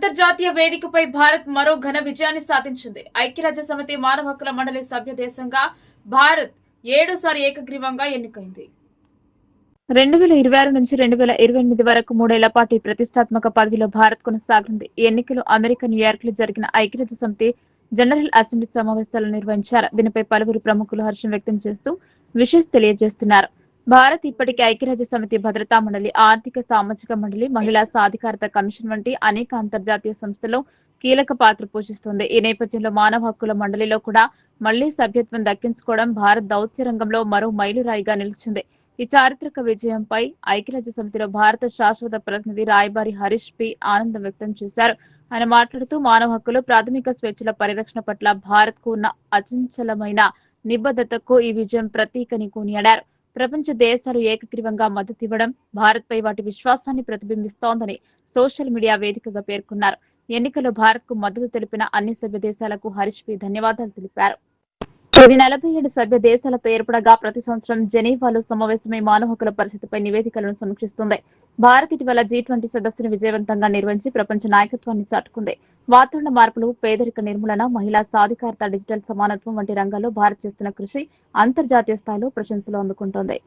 అంతర్జాతీయ వేదికపై భారత్ మరో ఘన విజయాన్ని సాధించింది. ఐక్యరాజ్య సమితి మానవ హక్కుల మండలి సభ్య దేశంగా భారత్ ఏడోసారి ఏకగ్రీవంగా ఎన్నికైంది. రెండు వేల ఇరవై ఆరు నుంచి రెండు వేల ఇరవై ఎనిమిది వరకు మూడేళ్ళ పాటు ఈ ప్రతిష్టాత్మక పదవిలో భారత్ కొనసాగనుంది ఈ ఎన్నికలు అమెరికా న్యూయార్క్లో జరిగిన ఐక్యరాజ్య సమితి జనరల్ అసెంబ్లీ సమావేశాలు నిర్వహించారు. దీనిపై పలువురు ప్రముఖులు హర్షం వ్యక్తం చేస్తూ విషెస్ తెలియజేస్తున్నారు. భారత్ ఇప్పటికే ఐక్యరాజ్య సమితి భద్రతా మండలి ఆర్థిక సామాజిక మండలి మహిళా సాధికారత కమిషన్ వంటి అనేక అంతర్జాతీయ సంస్థలు కీలక పాత్ర పోషిస్తుంది. ఈ నేపథ్యంలో మానవ హక్కుల మండలిలో కూడా మళ్ళీ సభ్యత్వం దక్కించుకోవడం భారత్ దౌత్య రంగంలో మరో మైలురాయిగా నిలిచింది. ఈ చారిత్రక విజయంపై ఐక్యరాజ్య సమితిలో భారత శాశ్వత ప్రతినిధి రాయబారి హరీష్ పి. ఆనందం వ్యక్తం చేశారు. ఆయన మాట్లాడుతూ మానవ హక్కులు ప్రాథమిక స్వేచ్ఛల పరిరక్షణ పట్ల భారత్కు ఉన్న అచంచలమైన నిబద్ధతకు ఈ విజయం ప్రతీకని కొనియాడారు. ప్రపంచ దేశాలు ఏకగ్రీవంగా మద్దతు ఇవ్వడం భారత్ పై వాటి విశ్వాసాన్ని ప్రతిబింబిస్తోందని సోషల్ మీడియా వేదికగా పేర్కొన్నారు. ఎన్నికల్లో భారత్కు మద్దతు తెలిపిన అన్ని సభ్య దేశాలకు హరీష్ పి ధన్యవాదాలు తెలిపారు. ఇది నలభై ఏడు సభ్య దేశాలతో ఏర్పడగా ప్రతి సంవత్సరం జెనీవాలో సమావేశమై మానవ హక్కుల పరిస్థితిపై నివేదికలను సమీక్షిస్తుంది. భారత్ ఇటీవల జీ ట్వంటీ సదస్సును విజయవంతంగా నిర్వహించి ప్రపంచ నాయకత్వాన్ని చాటుకుంది. వాతావరణ మార్పులు పేదరిక నిర్మూలన మహిళా సాధికారత డిజిటల్ సమానత్వం వంటి రంగాల్లో భారత్ చేస్తున్న కృషి అంతర్జాతీయ స్థాయిలో ప్రశంసలు అందుకుంటోంది.